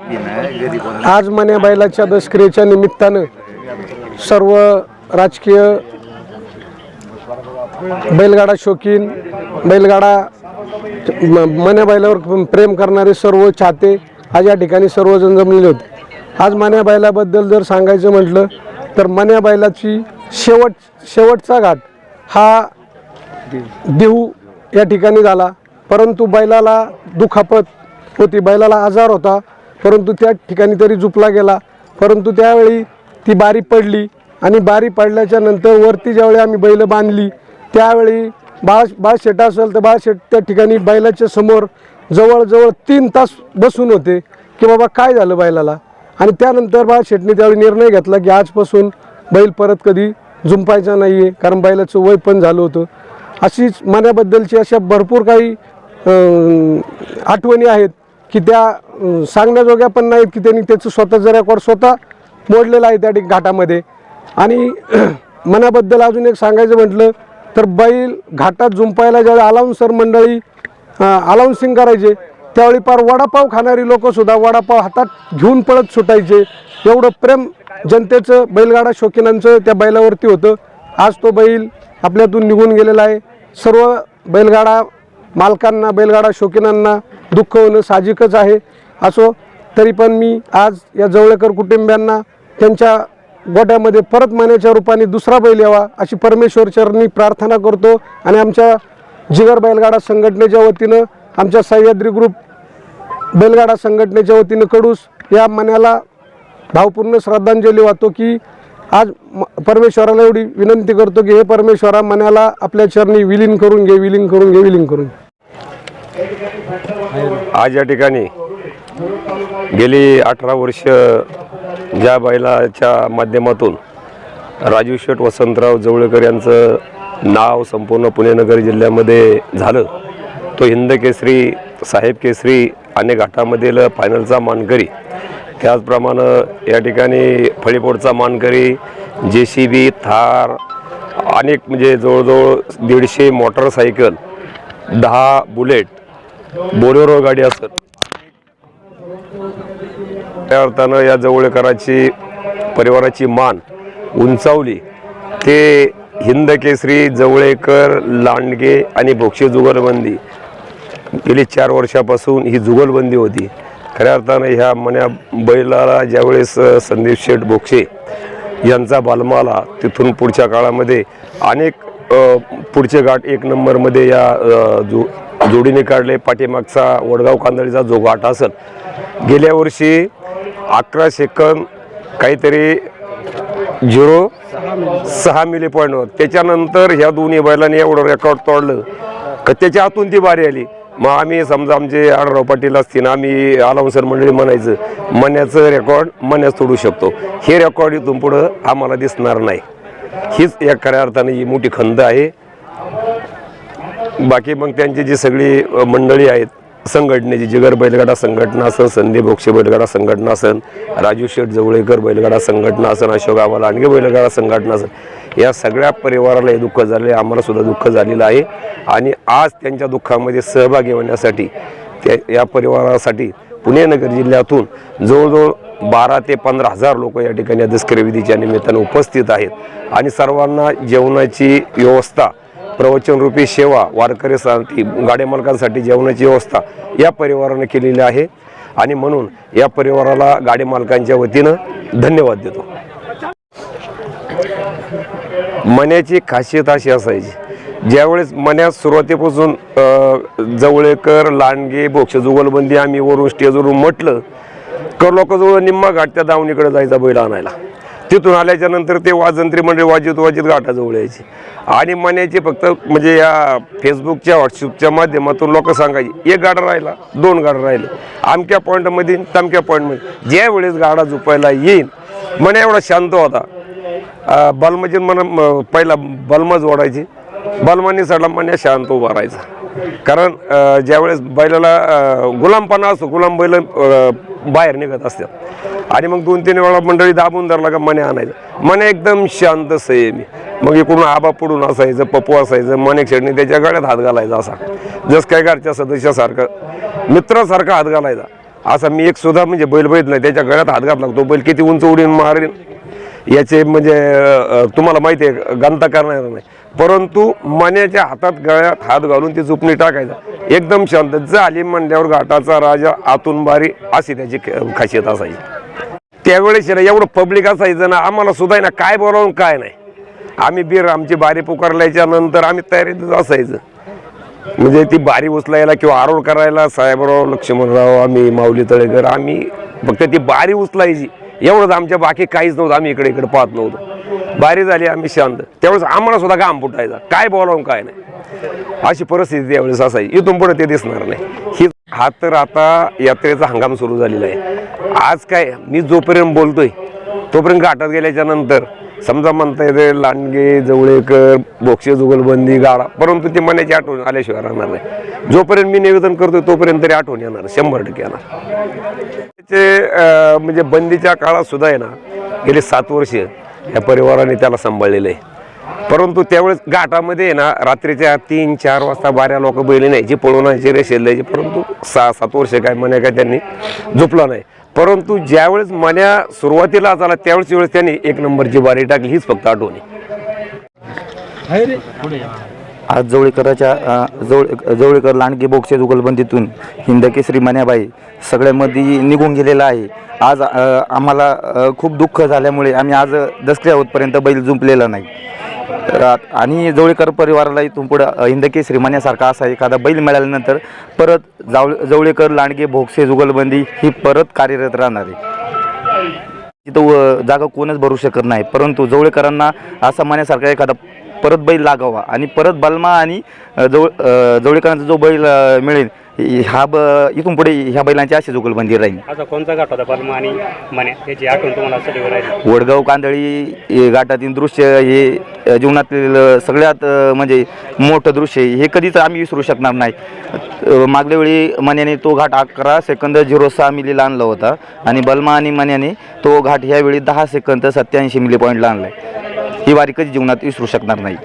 आज मने बैलाच्या दशक्रियेच्या निमित्तानं सर्व राजकीय बैलगाडा शौकीन बैलगाडा मन्या बैलावर प्रेम करणारे सर्व चाहते आज या ठिकाणी सर्वजण जमलेले होते. आज मन्या बैलाबद्दल जर सांगायचं म्हटलं तर मन्या बैलाची शेवट शेवटचा घाट हा देहू या ठिकाणी झाला. परंतु बैलाला दुखापत होती बैलाला आजार होता. परंतु त्या ठिकाणी तरी झुपला गेला. परंतु त्यावेळी ती बारी पडली आणि बारी पडल्याच्या नंतर वरती ज्यावेळी आम्ही बैल बांधली त्यावेळी बाळ बाळशेट असेल तर बाळशेट त्या ठिकाणी बैलाच्या समोर जवळजवळ तीन तास बसून होते की बाबा काय झालं बैलाला? आणि त्यानंतर बाळशेटने त्यावेळी निर्णय घेतला की आजपासून बैल परत कधी झुंपायचा नाही आहे कारण बैलाचं वय पण झालं होतं. अशीच मनाबद्दलची अशा भरपूर काही आठवणी आहेत की त्या सांगण्याजोग्या पण नाहीत की त्यांनी त्याचं स्वतःचं रेकॉर्ड स्वतः मोडलेलं आहे त्या घाटामध्ये. आणि मनाबद्दल अजून एक सांगायचं म्हटलं तर बैल घाटात झुंपायला ज्यावेळी अलाउन्सर मंडळी अलाउन्सिंग करायचे त्यावेळी पार वडापाव खाणारी लोकंसुद्धा वडापाव हातात घेऊन पळत सुटायचे. एवढं प्रेम जनतेचं बैलगाडा शौकीनांचं त्या बैलावरती होतं. आज तो बैल आपल्यातून निघून गेलेला आहे. सर्व बैलगाडा मालकांना बैलगाडा शौकीनांना दुःख होणं साहजिकच आहे. असो तरी पण मी आज या जवळेकर कुटुंबियांना त्यांच्या गोट्यामध्ये परत मानेच्या रूपाने दुसरा बैल यावा अशी परमेश्वर चरणी प्रार्थना करतो आणि आमच्या जिगर बैलगाडा संघटनेच्या वतीनं आमच्या सह्याद्री ग्रुप बैलगाडा संघटनेच्या वतीनं कडूस या मनाला भावपूर्ण श्रद्धांजली वाहतो की आज परमेश्वराला एवढी विनंती करतो की हे परमेश्वरा मनाला आपल्या चरणी विलीन करून घे विलीन करून घे विलीन करून घे. आज या ठिकाणी गेली अठरा वर्ष ज्या बैलाच्या माध्यमातून राजू शेठ वसंतराव जवळकर यांचं नाव संपूर्ण पुणेनगर जिल्ह्यामध्ये झालं. तो हिंद केसरी साहेब केसरी आणि घाटामधील फायनलचा मानकरी. त्याचप्रमाणे या ठिकाणी फळीपोडचा मानकरी जे सी बी थार अनेक म्हणजे जवळजवळ दीडशे मोटरसायकल दहा बुलेट बोलेरो गाडी असत. खऱ्या अर्थानं या जवळकराची परिवाराची मान उंचावली. ते हिंद केसरी जवळेकर लांडगे आणि भोक्षे जुगलबंदी. गेली चार वर्षापासून ही जुगलबंदी होती. खऱ्या अर्थानं ह्या मन्या बैलाला ज्यावेळेस संदीप शेठ भोक्षे यांचा बालमाला तिथून पुढच्या काळामध्ये अनेक पुढचे घाट एक नंबरमध्ये या जो जोडीने काढले. पाठीमागचा वडगाव कांदळीचा जो घाट असेल. गेल्या वर्षी अकरा सेकंद काहीतरी झिरो सहा मिली पॉईंटवर त्याच्यानंतर ह्या दोन्ही बैलांनी एवढं रेकॉर्ड तोडलं का त्याच्या आतून ती बारी आली. मग आम्ही समजा आमचे आडराव पाटील असतील आम्ही आलावसर मंडळी म्हणायचं मन्याचं रेकॉर्ड मन्याच तोडू शकतो. हे रेकॉर्ड इथून पुढं आम्हाला दिसणार नाही. हीच या खऱ्या अर्थाने ही मोठी खंत आहे. बाकी मग त्यांची जी सगळी मंडळी आहेत संघटनेची जिगर बैलगाडा संघटना असेल संदीप बोक्षे बैलगाडा संघटना राजू शेठ जवळेकर बैलगाडा संघटना अशोक आम्हाला लांडगे बैलगाडा संघटना या सगळ्या परिवाराला हे दुःख झाले आम्हाला सुद्धा दुःख झालेलं आहे. आणि आज त्यांच्या दुःखामध्ये सहभागी होण्यासाठी त्या या परिवारासाठी पुणे नगर जिल्ह्यातून जवळजवळ बारा ते पंधरा हजार लोक या ठिकाणी या दसकरी विधीच्या निमित्तानं उपस्थित आहेत. आणि सर्वांना जेवणाची व्यवस्था प्रवचनरूपी सेवा वारकऱ्यासाठी गाड्या मालकांसाठी जेवणाची व्यवस्था या परिवारानं केलेली आहे. आणि म्हणून या परिवाराला गाडी मालकांच्या वतीनं धन्यवाद देतो. मन्याची खासियत अशी असायची ज्यावेळेस मन्यात सुरुवातीपासून जवळेकर लांडगे बोक्ष जुगलबंदी आम्ही वरून स्टेजवरून म्हटलं कर लोकांजवळ निम्मा घाट त्या दावणीकडे जायचा बैल आणायला. तिथून आल्याच्यानंतर ते वाजंत्री मंडळी वाजत वाजित घाटाजवळ यायचे. आणि मन्याचे फक्त म्हणजे या फेसबुकच्या व्हॉट्सअपच्या माध्यमातून लोक सांगायचे एक गाडा राहिला दोन गाडा राहिले. आमक्या पॉईंटमध्ये तमक्या पॉईंटमध्ये ज्या वेळेस गाडा झोपायला येईल म्हणे एवढा शांत होता. अ, बलमाची पहिला बल्म ओढायची. बल्माने सडला म्हणे शांत उभा राहायचा. कारण ज्यावेळेस बैलाला गुलामपणा असतो गुलाम बैल बाहेर निघत असतात. आणि मग दोन तीन वेळा मंडळी दाबून धरला का मने आणायचं. मने एकदम शांत संयमी. मग इकडून आबा पडून असायचं पप्पू असायचं मने शेडणी त्याच्या गळ्यात हात घालायचा असा. जस काय घरच्या सदस्यासारखं मित्रासारखा हात घालायचा. असा मी एक सुद्धा म्हणजे बैल बघितला नाही. त्याच्या गळ्यात हात घातला तो बैल किती उंच उडीन मारेन. याचे म्हणजे तुम्हाला माहिती आहे गंता करणार नाही. परंतु मण्याच्या हातात गळ्यात हात घालून ती चुपणी टाकायचा. एकदम शांत. झाली म्हणल्यावर घाटाचा राजा आतून बारी अशी त्याची ख- खासियत असायची. त्यावेळेस आहे ना एवढं पब्लिक असायचं ना आम्हाला सुद्धा आहे ना काय बोलावून काय नाही. आम्ही बीर आमची बारी पुकारल्याच्या नंतर आम्ही तयारीतच असायचं. म्हणजे ती बारी उचलायला किंवा आरोळ करायला साहेबराव लक्ष्मणराव आम्ही माऊली तळेकर आम्ही फक्त ती बारी उचलायची. एवढंच आमच्या बाकी काहीच नव्हतं आम्ही इकडे इकडे पाहत नव्हतो. बारी झाली आम्ही शांत. त्यावेळेस आम्हाला सुद्धा घाम फुटायचा. काय बोलावून काय नाही. अशी परिस्थिती त्यावेळेस असायची. इथून पुढे ते दिसणार नाही. ही हा तर आता यात्रेचा हंगाम सुरू झालेला आहे. आज काय मी जोपर्यंत बोलतोय तोपर्यंत घाटात गेल्याच्यानंतर समजा म्हणता येते लांडगे जवळेकर बोक्षे जुगलबंदी गाडा परंतु ते मनाची आठवण आल्याशिवाय राहणार नाही. जोपर्यंत मी निवेदन करतोय तोपर्यंत तरी आठवण येणार शंभर टक्के येणार. त्याचे म्हणजे बंदीच्या काळात सुद्धा आहे ना गेले सात वर्ष या परिवाराने त्याला सांभाळलेलं आहे. परंतु त्यावेळेस घाटामध्ये आहे ना रात्रीच्या तीन चार वाजता बाऱ्या लोक बैल न्यायची पळवण्याची रेषेल द्यायची परंतु सहा सात वर्ष काय म्हणे काय त्यांनी झोपला नाही. परंतु ज्यावेळेस मन्या सुरुवातीला झाला त्यावेळेस वेळेस त्यांनी एक नंबरची बारी टाकली हीच फक्त आठवण. आज जवळेकराच्या जवळ जवळेकर लांडगे बोक्से जुगलबंदीतून हिंदकेसरी मन्याबाई सगळ्यामध्ये निघून गेलेला आहे. आज आम्हाला खूप दुःख झाल्यामुळे आम्ही आज दसऱ्या होतपर्यंत बैल जुंपलेला नाही. तर आणि जवळेकर परिवाराला इथून पुढं हिंदकेसरी श्रीमान्यासारखा असा एखादा बैल मिळाल्यानंतर परत जाव जवळेकर लांडगे भोगसे जुगलबंदी ही परत कार्यरत राहणार आहे. तिथं जागा कोणच भरू शकत नाही परंतु जवळेकरांना असा मान्यासारखा एखादा परत बैल लागावा आणि परत बलमा आणि जवळ जवळेकरांचा जो बैल मिळेल हि- ब इथून पुढे ह्या बैलांची अशी जुगलबंदी राहील. असा कोणता घाट होता? बलमा आणि मने याची आठवण तुम्हाला सदैव राहिली. वडगाव कांदळी हे घाटातील दृश्य हे जीवनातील सगळ्यात म्हणजे मोठं दृश्य आहे. हे कधीच आम्ही विसरू शकणार नाही. अ, मागल्या वेळी मन्याने तो घाट अकरा सेकंद झिरो सहा मिलीला आणला होता. आणि बलमा आणि मन्याने तो घाट ह्यावेळी दहा सेकंद सत्याऐंशी मिली पॉईंटला आणला ही वारी कधी जीवनात विसरू शकणार नाही.